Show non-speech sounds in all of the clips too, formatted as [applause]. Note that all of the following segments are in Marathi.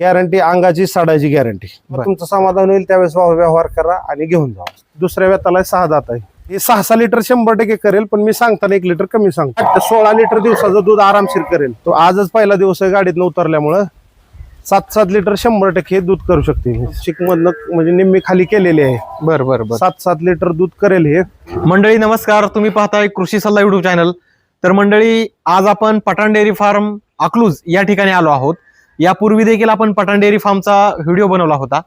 गॅरंटी अंगाची साडाची गॅरंटी. तुमचं समाधान होईल त्यावेळेस व्यव- व्यवहार करा आणि घेऊन जा. दुसऱ्या व्यताला सहा दात आहे. हे सहा सहा लिटर शंभर टक्के करेल पण मी सांगताना एक लिटर कमी सांगतो. सोळा लिटर दिवसाचं दूध आरामशीर करेल. तो आजच पहिला दिवस आहे गाडीतनं उतरल्यामुळं. सात सात लिटर शंभर टक्के दूध करू शकते शिकमधनं म्हणजे निम्मी खाली केलेली आहे. बर बर बर. सात सात लिटर दूध करेल हे. मंडळी नमस्कार. तुम्ही पाहताय कृषी सल्ला युट्यूब चॅनल तर मंडळी आज आपण पठाण डेअरी फार्म अकलूज या ठिकाणी आलो आहोत. यापूर्वी देखील आपण पठाण डेअरी फार्मचा व्हिडिओ बनवला होता.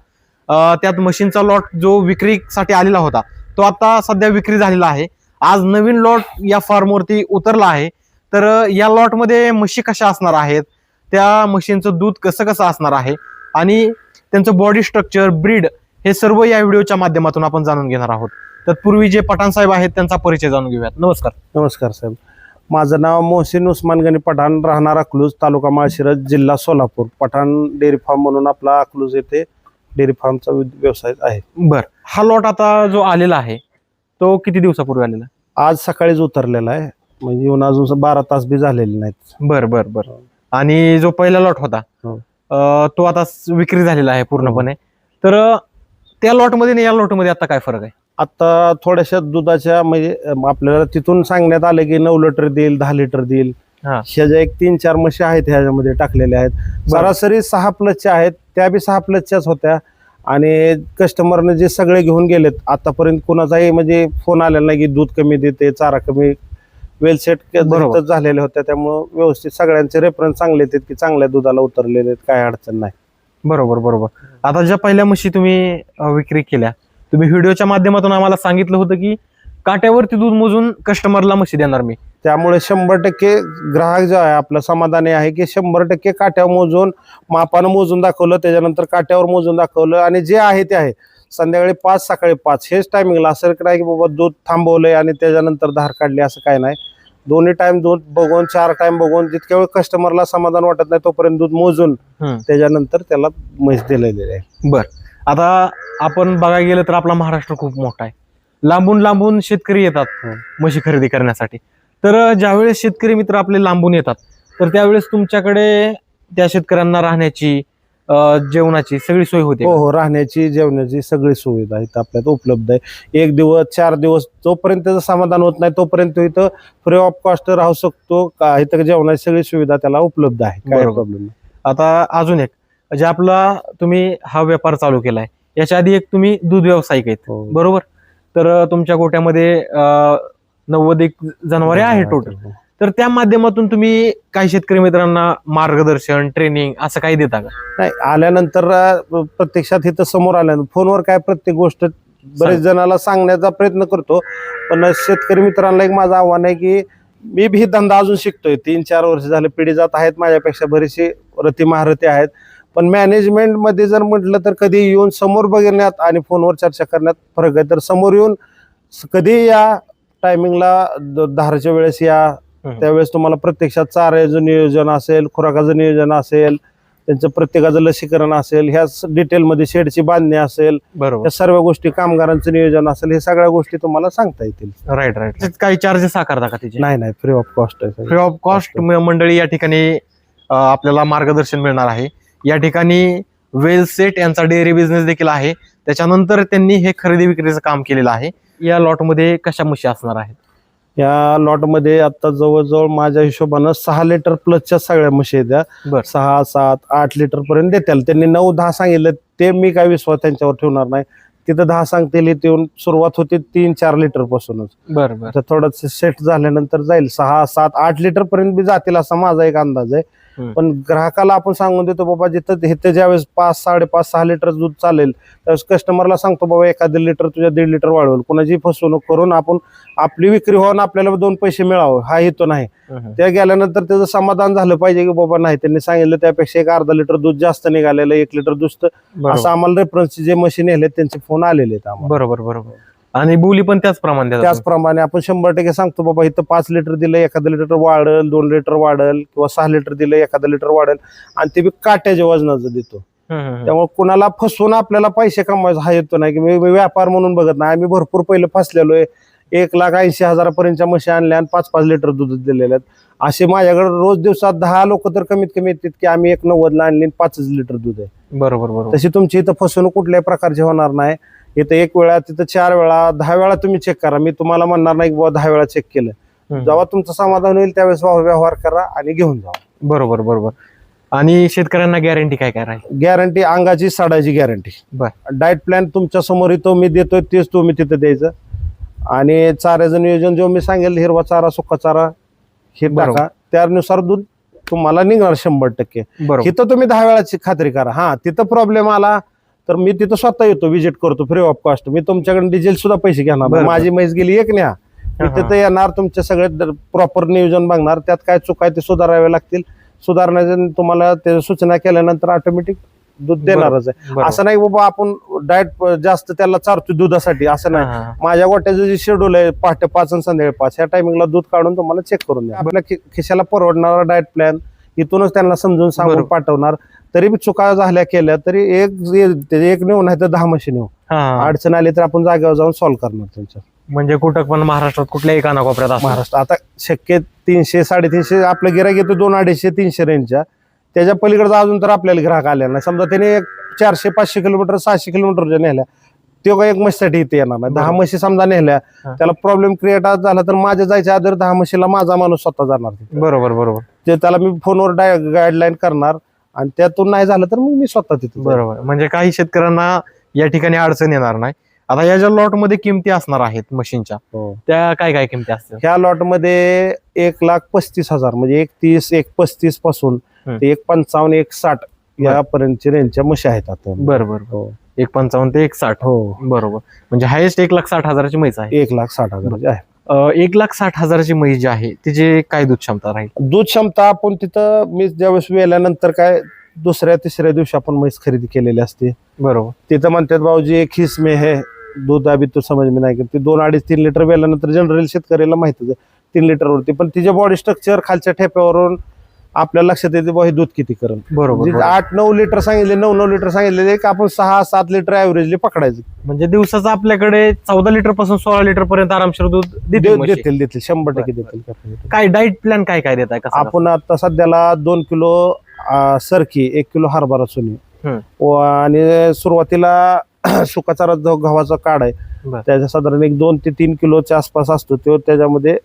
त्यात मशीनचा लॉट जो विक्रीसाठी आलेला होता तो आता सध्या विक्री झालेला आहे. आज नवीन लॉट या फार्मवरती उतरला आहे. तर या लॉटमध्ये म्हशी कशा असणार आहेत? त्या मशीनचं दूध कसं कसं असणार आहे? आणि त्यांचं बॉडी स्ट्रक्चर ब्रीड हे सर्व या व्हिडिओच्या माध्यमातून आपण जाणून घेणार आहोत. तत्पूर्वी जे पठाण साहेब आहेत त्यांचा परिचय जाणून घेऊयात. नमस्कार. नमस्कार साहेब. माझं नाव मोहसिन उस्मान गणी पठाण. राहणार अकलूज तालुका माळशिरस जिल्हा सोलापूर. पठाण डेअरी फार्म म्हणून आपला अकलूज येथे डेअरी फार्मचा व्य- व्यवसाय आहे. बर. हा लॉट आता जो आलेला आहे तो किती दिवसापूर्वी आलेला? आज सकाळीच उतरलेला आहे. म्हणजे येऊन अजून बारा तास बी झालेले नाहीत. बर बर बर. आणि जो पहिला लॉट होता हो. अं, तो आता स- विक्री झालेला आहे पूर्णपणे. तर अं, त्या लॉटमध्ये आणि या लॉटमध्ये आता काय फरक आहे? आता थोड्याशा दुधाच्या म्हणजे आपल्याला तिथून सांगण्यात आलं की नऊ लिटर देईल दहा लिटर देईल. हा. ह्याच्या एक तीन चार म्हशी आहेत ह्याच्यामध्ये टाकलेल्या आहेत. सरासरी सहा प्लसच्या आहेत त्या बी सहा प्लसच्याच होत्या. आणि कस्टमरने जे सगळे घेऊन गेलेत आतापर्यंत कोणाचाही म्हणजे फोन आलेला नाही की दूध कमी देते चारा कमी वेल सेट बरोबर. झालेले होत्या त्यामुळं व्यवस्थित सगळ्यांचे रेफरन्स चांगले आहेत की चांगल्या दुधाला उतरलेले आहेत काय अडचण नाही. बरोबर बरोबर. आता ज्या पहिल्या म्हशी तुम्ही विक्री केल्या तुम्ही व्हिडिओच्या माध्यमातून आम्हाला सांगितलं होतं की काट्यावरती दूध मोजून कस्टमरला म्हशी देणार मी. त्यामुळे शंभर टक्के ग्राहक जो आहे आपला समाधानी आहे की शंभर टक्के काट्यावर मोजून मापानं मोजून दाखवलं त्याच्यानंतर काट्यावर मोजून दाखवलं आणि जे आहे ते आहे. संध्याकाळी पाच सकाळी पाच. हेच टायमिंगला असं नाही की बाबा दूध थांबवलंय आणि त्याच्यानंतर धार काढली असं काय नाही. दोन्ही टाइम दूध बघून चार टाइम बघून जितक्या वेळ कस्टमरला समाधान वाटत नाही तोपर्यंत दूध मोजून. त्याच्यानंतर त्याला म्हैस दिलेली आहे. बर. आता आपण बघायला गेलं तर आपला महाराष्ट्र खूप मोठा आहे. लांबून लांबून शेतकरी येतात हं. म्हशी खरेदी करण्यासाठी. तर ज्यावेळेस शेतकरी मित्र आपले लांबून येतात तर त्यावेळेस तुमच्याकडे त्या शेतकऱ्यांना राहण्याची जेवणाची सगळी सोय होते हो हो राहण्याची जेवणाची सगळी सुविधा इथं आपल्यात उपलब्ध आहे. एक दिवस चार दिवस जोपर्यंत त्याचं समाधान होत नाही तोपर्यंत तो इथं फ्री ऑफ कॉस्ट राहू शकतो. का इथं जेवणाची सगळी सुविधा त्याला उपलब्ध आहे. काय. प्रॉब्लेम नाही. आता अजून एक जे आपला तुम्ही हा व्यापार चालू केलाय. याच्या आधी एक तुम्ही दूध व्यावसायिक आहेत. हो. बरोबर? तर तुमच्या गोट्यामध्ये अं, नव्वद एक जनावरे आहे टोटल तर त्या माध्यमातून तुम्ही काही शेतकरी मित्रांना मार्गदर्शन ट्रेनिंग असं काही देता का? नाही आल्यानंतर अं, प्रत्यक्षात इथं समोर आल्यानंतर फोनवर काय प्रत्येक गोष्ट बरेच जणाला सांगण्याचा प्रयत्न करतो. पण शेतकरी मित्रांना एक माझं आव्हान आहे की मी भी धंदा अजून शिकतोय. तीन चार वर्ष झाले पिढी जात आहेत माझ्यापेक्षा बरीचशी रती महारथी आहेत. पण मॅनेजमेंटमध्ये जर म्हटलं तर कधी येऊन समोर बघण्यात आणि फोनवर चर्चा करण्यात फरक आहे. तर समोर येऊन कधी या टायमिंगला धाराच्या वेळेस या. त्यावेळेस तुम्हाला प्रत्यक्षात चाऱ्याचं नियोजन असेल खुराकाचं नियोजन असेल त्यांचं प्रत्येकाचं लसीकरण असेल ह्या डिटेलमध्ये शेडची बांधणी असेल बरोबर. या सर्व गोष्टी कामगारांचं नियोजन असेल हे सगळ्या गोष्टी तुम्हाला सांगता येतील. राईट राईट काही चार्जेस आकारता का तिचे? नाही नाही. फ्री ऑफ कॉस्ट आहे. फ्री ऑफ कॉस्ट मंडळी या ठिकाणी आपल्याला मार्गदर्शन मिळणार आहे. या ठिकाणी वेल सेट यांचा डेअरी बिझनेस देखील आहे. त्याच्यानंतर त्यांनी हे खरेदी विक्रीचं काम केलेलं आहे. या लॉटमध्ये कशा म्हशी असणार आहेत? या लॉटमध्ये आता जवळजवळ माझ्या हिशोबानं सहा लिटर प्लसच्या सगळ्या म्हशी. बर. सहा सात आठ लिटर पर्यंत देतील त्यांनी नऊ दहा सांगितलं ते मी काय विश्वास त्यांच्यावर ठेवणार नाही. तिथं दहा सांगतील येऊन सुरुवात होती तीन चार लिटर पासूनच बरं. थोडंसं सेट झाल्यानंतर जाईल. सहा सात आठ लिटर पर्यंत बी जातील असा माझा एक अंदाज आहे. पण ग्राहकाला आपण सांगून देतो बाबा जिथं इथं ज्यावेळेस पाच साडेपाच सहा लिटर दूध चालेल त्यावेळेस कस्टमरला सांगतो बाबा एखादं लिटर तुझ्या दीड लिटर वाढवेल. कोणाची फसवणूक करून आपण आपली विक्री होऊन आपल्याला दोन पैसे मिळावं हा हेतू नाही. त्या गेल्यानंतर त्याचं समाधान झालं पाहिजे की बाबा नाही त्यांनी सांगितलं त्यापेक्षा एक अर्धा लिटर दूध जास्त निघालेलं एक लिटर दूध असं आम्हाला रेफरन्सचे जे मशीन आहेत त्यांचे फोन आलेले आहेत बरोबर बरोबर. आणि बोली पण त्याच प्रमाणे देतात त्याचप्रमाणे आपण शंभर टक्के सांगतो बाबा इथं पाच लिटर दिलं एखादं लिटर वाढेल दोन लिटर वाढेल किंवा सहा लिटर दिलं एखादं लिटर वाढेल आणि ते बी काट्याच्या वजनाचं देतो. त्यामुळे कुणाला फसवून आपल्याला पैसे कमवायचा हा येतो नाही की मी व्यापार म्हणून बघत नाही. आम्ही भरपूर पहिले फसलेलो आहे. एक लाख ऐंशी हजारापर्यंतच्या म्हशी आणल्या आणि पाच पाच लिटर दूध दिलेले आहेत असे माझ्याकडे रोज दिवसात दहा लोक तर कमीत कमी येतात की आम्ही एक नव्वदला आणली आणि पाचच लिटर दूध आहे. बरोबर बरोबर. तशी तुमची इथं फसवणूक कुठल्याही प्रकारची होणार नाही. इथं एक वेळा तिथं चार वेळा दहा वेळा तुम्ही चेक करा. मी तुम्हाला म्हणणार नाही की बाबा दहा वेळा चेक केलं. जेव्हा तुमचं समाधान होईल त्यावेळेस व्यवहार करा आणि घेऊन जा. बरोबर बरोबर. आणि शेतकऱ्यांना गॅरंटी काय काय राहील? गॅरंटी अंगाची साडाची गॅरंटी. डाएट प्लॅन तुमच्यासमोर इथं मी देतोय तेच तुम्ही तिथं द्यायचं. आणि चाऱ्याचं नियोजन जो मी सांगेल हिरवा चारा सुका चारा हे. टाका. त्यानुसार दूध तुम्हाला निघणार शंभर टक्के. इथं तुम्ही दहा वेळाची खात्री करा. हा तिथं प्रॉब्लेम आला तर मी तिथं स्वतः येतो व्हिजिट करतो फ्री ऑफ कॉस्ट मी तुमच्याकडे डिझेल सुद्धा पैसे घेणार. माझी म्हैस गेली एक न्या. मी तिथं येणार तुमचे सगळे प्रॉपर नियोजन बघणार. त्यात काय चूक आहे ते सुधारावे लागतील. सुधारण्याच्या तुम्हाला ते सूचना केल्यानंतर ऑटोमॅटिक दूध देणारच आहे. असं नाही बाबा आपण डाएट जास्त त्याला चारतो दुधासाठी असं नाही. माझ्या गोट्याचं जे शेड्यूल आहे पहाटे पाच आणि संध्याकाळी पाच ह्या टायमिंगला दूध काढून तुम्हाला चेक करून द्या. आपल्या खिशाला परवडणारा डाएट प्लॅन इथूनच त्यांना समजून सांगून. पाठवणार. तरी बी चुका झाल्या केल्या तरी एक एक नेऊ नाही तर दहा मशी नेऊ हा, हा. अडचण आली तर आपण जागेवर जाऊन सॉल्व्ह करणार त्यांच्या म्हणजे कुठं पण महाराष्ट्रात कुठल्याही कानाकोपऱ्यात. महाराष्ट्र आता शक्य तीनशे साडेतीनशे आपलं गिराक येतो दोन अडीचशे तीनशे रेंजच्या त्याच्या पलीकडचा अजून तर आपल्याला ग्राहक आलेला नाही समजा त्याने एक चारशे पाचशे किलोमीटर सहाशे किलोमीटरच्या नेल्या तो काही एक म्हशीसाठी इथे येणार नाही दहा. म्हशी समजा नेल्या. त्याला प्रॉब्लेम क्रिएट झाला तर माझ्या जायच्या आधी दहा म्हशीला माझा माणूस स्वतः जाणार. बरोबर बरोबर ते त्याला मी फोनवर गाईडलाईन करणार आणि त्यातून नाही झालं तर मग मी स्वतः तिथे. बरोबर. म्हणजे काही शेतकऱ्यांना या ठिकाणी अडचण येणार नाही. आता या ज्या लॉटमध्ये किमती असणार आहेत मशीनच्या हो. त्या काय काय किमती असतील? ह्या लॉटमध्ये एक लाख पस्तीस हजार म्हणजे एक तीस एक पस्तीसपासून. ते एक पंचावन्न एक साठ यापर्यंतच्या रेंजच्या म्हशी आहेत आता. बरोबर हो. एक पंचावन्न ते एक साठ. हो. बरोबर. म्हणजे हायेस्ट एक लाख साठ हजाराची म्हैस आहे. एक लाख साठ हजार आहे. एक लाख साठ हजाराची म्हैस जी आहे तिची काय दूध क्षमता राहील? दूध क्षमता आपण तिथं मी ज्यावेळेस वेल्यानंतर काय दुसऱ्या तिसऱ्या दिवशी आपण म्हैस खरेदी केलेली असते. बरोबर. तिथं म्हणतात भाऊजी एक हिस में है. दूध अभी तो समज में नाही ते दोन अडीच तीन लिटर वेल्यानंतर जनरल शेतकऱ्याला माहितीच आहे तीन लिटर वरती पण तिच्या बॉडी स्ट्रक्चर खालच्या ठेप्यावरून आपल्या लक्षात येते बा हे दूध किती करण बरोबर. आठ नऊ लिटर सांगितले नऊ नऊ लिटर सांगितले आपण सहा सात लिटर ऍव्हरेजली पकडायचं म्हणजे दिवसाचं आपल्याकडे चौदा लिटरपासून सोळा लिटर पर्यंत आरामशीर दूध. देतील देतील शंभर टक्के देतील काय डाईट प्लॅन काय काय देत आपण आता सध्याला दोन किलो सरकी एक किलो हरभरा सोनी आणि सुरुवातीला [clears throat] सुकाचारा जो गव्हाचा काढ आहे. त्याच्या साधारण एक दोन ते तीन किलोच्या आसपास असतो तो त्याच्यामध्ये.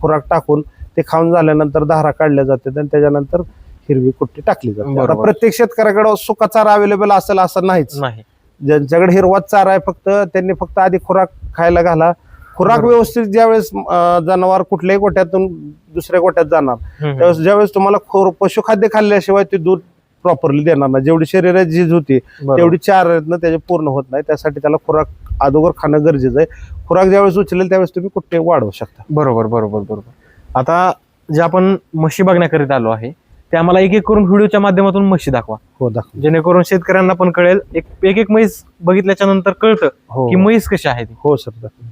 खुराक टाकून ते खाऊन झाल्यानंतर धारा काढल्या जातात आणि त्याच्यानंतर हिरवी कुट्टी टाकली जाते. आता बरोबर. प्रत्येक शेतकऱ्याकडे सुका चारा अवेलेबल असेल असं नाहीच. नाही. ज्यांच्याकडे हिरवाच चारा आहे फक्त त्यांनी फक्त आधी खुराक खायला घाला. खुराक बरोबर. व्यवस्थित ज्यावेळेस अं, जनावर कुठल्याही गोट्यातून दुसऱ्या गोट्यात जाणार हम्म, त्यावेळेस ज्यावेळेस तुम्हाला खोर पशुखाद्य खाल्ल्याशिवाय ते दूध प्रॉपरली देणार नाही. जेवढी शरीरात झीज होती बरोबर. तेवढी चार ना त्याचे पूर्ण होत नाही. त्यासाठी त्याला खुराक अगोदर खाणं गरजेचं आहे. खुराक ज्यावेळेस उचलेल त्यावेळेस तुम्ही कुठे वाढवू शकता. बरोबर बरोबर बरोबर. आता जे आपण म्हशी बघण्याकरिता आलो आहे ते आम्हाला एक एक करून व्हिडिओच्या माध्यमातून म्हशी दाखवा. हो दाखव. जेणेकरून शेतकऱ्यांना पण कळेल एक एक एक म्हैस बघितल्याच्या नंतर कळतं हो की म्हैस कशी आहे ती. हो सर दाखव.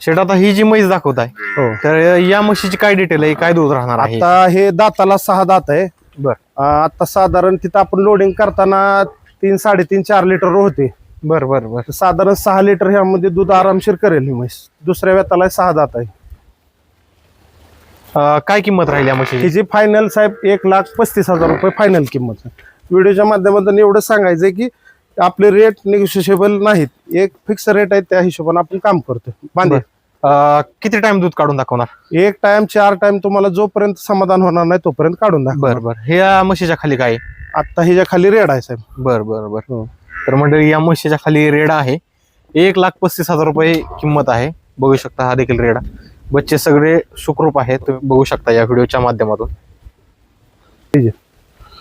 शेट आता ही जी म्हैस दाखवत आहे हो. तर या म्हशीची काय डिटेल आहे काय दूध राहणार आहे? आता हे दाताला सहा दात आहे. बर. अं, आता साधारण तिथं आपण लोडिंग करताना तीन साडेतीन चार लिटर होते. बर बर बर. साधारण सहा लिटर ह्यामध्ये दूध आरामशीर करेल ही म्हैस. दुसऱ्या वेताला सहा दात आहे. अं, काय किंमत राहील या म्हशीची हिची फायनल साहेब एक लाख पस्तीस हजार रुपये फायनल किंमत आहे. व्हिडिओच्या माध्यमातून एवढं सांगायचंय की आपले रेट निगोशिएबल नाहीत. एक फिक्स रेट आहे त्या हिशोबाने आपण काम करतो बांधे. अं, किती टाइम दूध काढून दाखवणार? एक टाइम चार टाइम तुम्हाला जोपर्यंत समाधान होणार नाही तोपर्यंत काढून बर दाखवा बर. हे या म्हशीच्या खाली काय? आहे? आता हिच्या खाली रेड आहे साहेब. बर बर बर. हो. तर मंडळी या म्हशीच्या खाली रेडा आहे. एक लाख पस्तीस हजार रुपये किंमत आहे. बघू शकता हा देखील रेडा बच्चे सगळे सुखरूप आहेत. तुम्ही बघू शकता या व्हिडिओच्या माध्यमातून. ठीक आहे.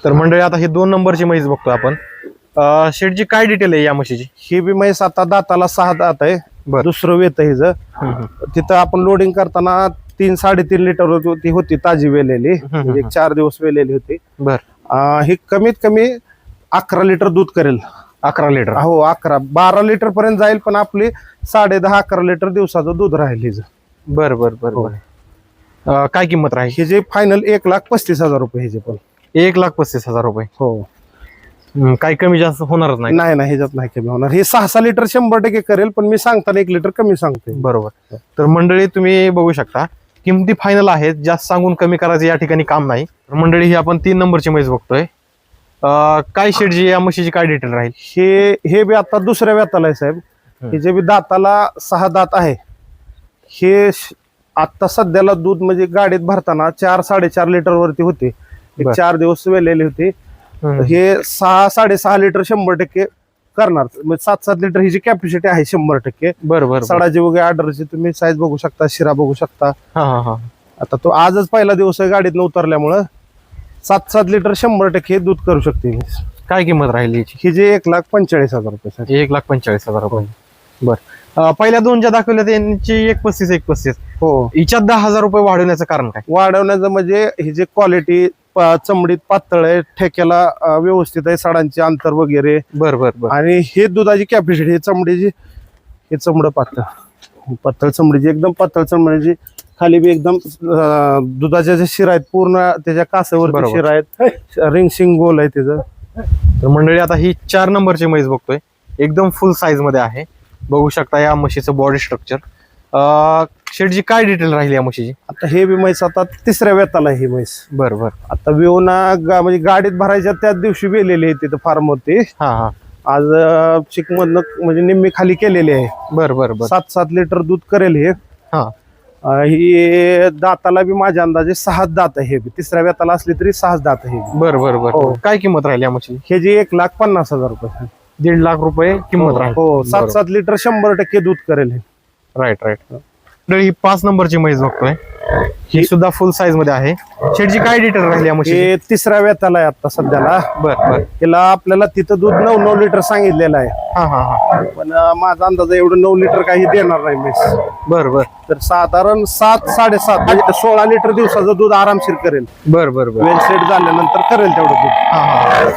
तर मंडळी आता ही दोन नंबरची म्हैस बघतो आपण. अं, शेठची काय डिटेल आहे या म्हशीची? ही बी म्हैस आता दाताला सहा दात आहे. बर. दुसरं वेत आहे हिचं. तिथं आपण लोडिंग करताना तीन साडेतीन लिटर ती होती ताजी वेलेली. हम्म. एक चार दिवस वेलेली होती. बर. अं, ही कमीत कमी अकरा लिटर दूध करेल. अकरा लिटर हो अकरा. बारा लिटर पर्यंत जाईल पण आपली साडे दहा अकरा लिटर दिवसाचं दूध राहील हिचं. बर बर बर हो. बर. अं, काय किंमत राहील? हे जे फायनल एक लाख पस्तीस हजार रुपये ह्याचे पण. एक लाख पस्तीस हजार रुपये. हो. हम्म, काही कमी जास्त होणारच नाही. नाही नाही ह्याच्यात नाही कमी होणार. हे सहा सहा लिटर शंभर टक्के करेल पण मी सांगताना एक लिटर कमी सांगतोय. बरोबर. तर मंडळी तुम्ही बघू शकता किमती फायनल आहेत जास्त सांगून कमी करायचं या ठिकाणी काम नाही. तर मंडळी ही आपण तीन नंबरची म्हैस बघतोय. अं, काय शेडची या म्हशीची काय डिटेल राहील? हे हे बी आता दुसऱ्या व्यताला आहे साहेब. हे जे बी दाताला सहा दात आहे हे श- आता सध्याला दूध म्हणजे गाडीत भरताना चार साडेचार लिटर वरती होते. चार दिवस वेलेले होते. हे सहा साडेसहा लिटर शंभर टक्के करणार. म्हणजे सात सात लिटर ही जी कॅपॅसिटी आहे शंभर टक्के. बरं बरं सडाची वगैरे ऑर्डरची तुम्ही साईज बघू शकता शिरा बघू शकता. हा हा हा. आता तो आजच पहिला दिवस आहे गाडीतनं उतरल्यामुळं. सात सात लिटर शंभर टक्के दूध करू शकते. काय किंमत राहील याची? ही जे एक लाख पंचेचाळीस हजार रुपये. एक लाख पंचेचाळीस हजार रुपये. बर. पहिल्या दोन ज्या दाखवल्या त्यांची एक पस्तीस एक पस्तीस हो. हिच्यात दहा हजार रुपये वाढवण्याचं कारण काय? वाढवण्याचं म्हणजे ही जे क्वालिटी चमडीत पातळ आहे ठेक्याला व्यवस्थित आहे सडांचे अंतर वगैरे. बर बर बर. आणि हे दुधाची कॅपॅसिटी हे चमडीची हे चमडं पातळ. पातळ चमडीची एकदम पातळ चमडीची. खाली बी एकदम दुधाच्या ज्या शिरा आहेत पूर्ण त्याच्या बरोबर. शिरा आहेत. रिंग शिंग गोल आहे त्याचं. तर मंडळी आता ही चार नंबरची म्हैस बघतोय. एकदम फुल साईजमध्ये आहे. बघू शकता या म्हशीचं बॉडी स्ट्रक्चर शेडची काय डिटेल राहील या म्हशीची? आता हे बी म्हैस आता तिसऱ्या वेताला आहे ही म्हैस. बर बर. आता विवना गा- म्हणजे गाडीत भरायच्या त्याच दिवशी वेलेली आहे तिथं फार्म होती हा हा. आज चिकमधनं म्हणजे निम्मी खाली केलेली आहे. बर बर बर. सात सात लिटर दूध करेल हे. हा. अं, ही दाताला बी माझ्या अंदाजे सहा दात आहे हे बी. तिसऱ्या वेताला असली तरी सहाच दात आहे हे बी. बर बर बर. हो. काय किंमत राहील या म्हशीची? हे जे एक लाख पन्नास हजार रुपये. दीड लाख रुपये किंमत राहील हो सात सात लिटर शंभर टक्के दूध करेल हे. राईट राईट ही. पाच नंबरची म्हैस बघतोय. ही सुद्धा फुल साईजमध्ये आहे. शेडची काय डिटेल राहील या म्हशीची? हे तिसऱ्या वेताला आहे आता सध्याला. बर बर. तिला आपल्याला तिथं दूध नऊ नऊ लिटर सांगितलेलं आहे. हा हा हा. पण अं, माझा अंदाज आहे एवढं नऊ लिटर काही देणार नाही म्हैस. बर बर. तर साधारण सात साडेसात म्हणजे सोळा लिटर दिवसाचं दूध आरामशीर करेल. बर बर बर. वेल सेट झाल्यानंतर करेल तेवढं दूध. हा हा.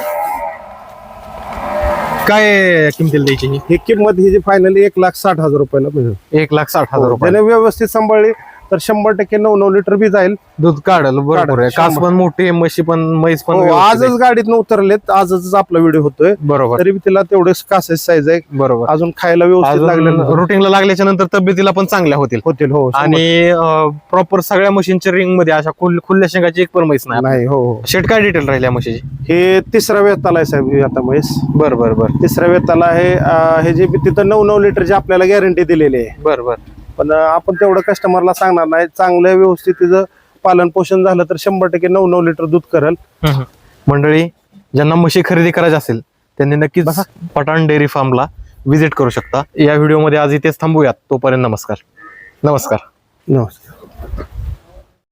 काय किमतीला द्यायची ही? ही किंमत ही जी फायनली एक लाख साठ हजार रुपयाला मिळेल. एक लाख साठ हजार रुपये त्याने व्यवस्थित सांभाळली तर शंभर टक्के नऊ नऊ लिटर बी जाईल. दूध काढल बरोबर आहे. कास. पण मोठी आहे, म्हशी पण म्हैस पण हो, व्यवस्थित आजच गाडीतनं उतरलेत आजच आपला व्हिडिओ होतोय. आहे. बरोबर. तरी बी तिला तेवढेच कासेच साईज आहे. बरोबर. अजून खायला व्यवस्थित लागले रुटीनला लागल्याच्या नंतर तब्येतीला पण चांगल्या होतील. होतील हो शंभर. आणि प्रॉपर सगळ्या मशीनच्या रिंगमध्ये अशा खुल- खुल्या शेंगाची एक पण म्हैस नाही. नाही हो हो. शेट काय डिटेल राहिली या म्हशीची? हे तिसऱ्या वेताला आहे साहेब हे आता म्हैस. बर बर बर. तिसऱ्या वेताला आहे अं, हे जे बी तिथं नऊ नऊ लिटरची आपल्याला गॅरंटी दिलेली आहे. बर बर. पण आपण तेवढं कस्टमरला सांगणार नाही. चांगलं व्यवस्थित तिचं पालन पोषण झालं तर शंभर टक्के नऊ नऊ लिटर दूध करेल. मंडळी ज्यांना म्हशी खरेदी करायची असेल त्यांनी नक्कीच पठाण डेअरी फार्मला व्हिजिट करू शकता. या व्हिडिओमध्ये आज इथेच थांबूयात. तोपर्यंत नमस्कार. नमस्कार. नमस्कार.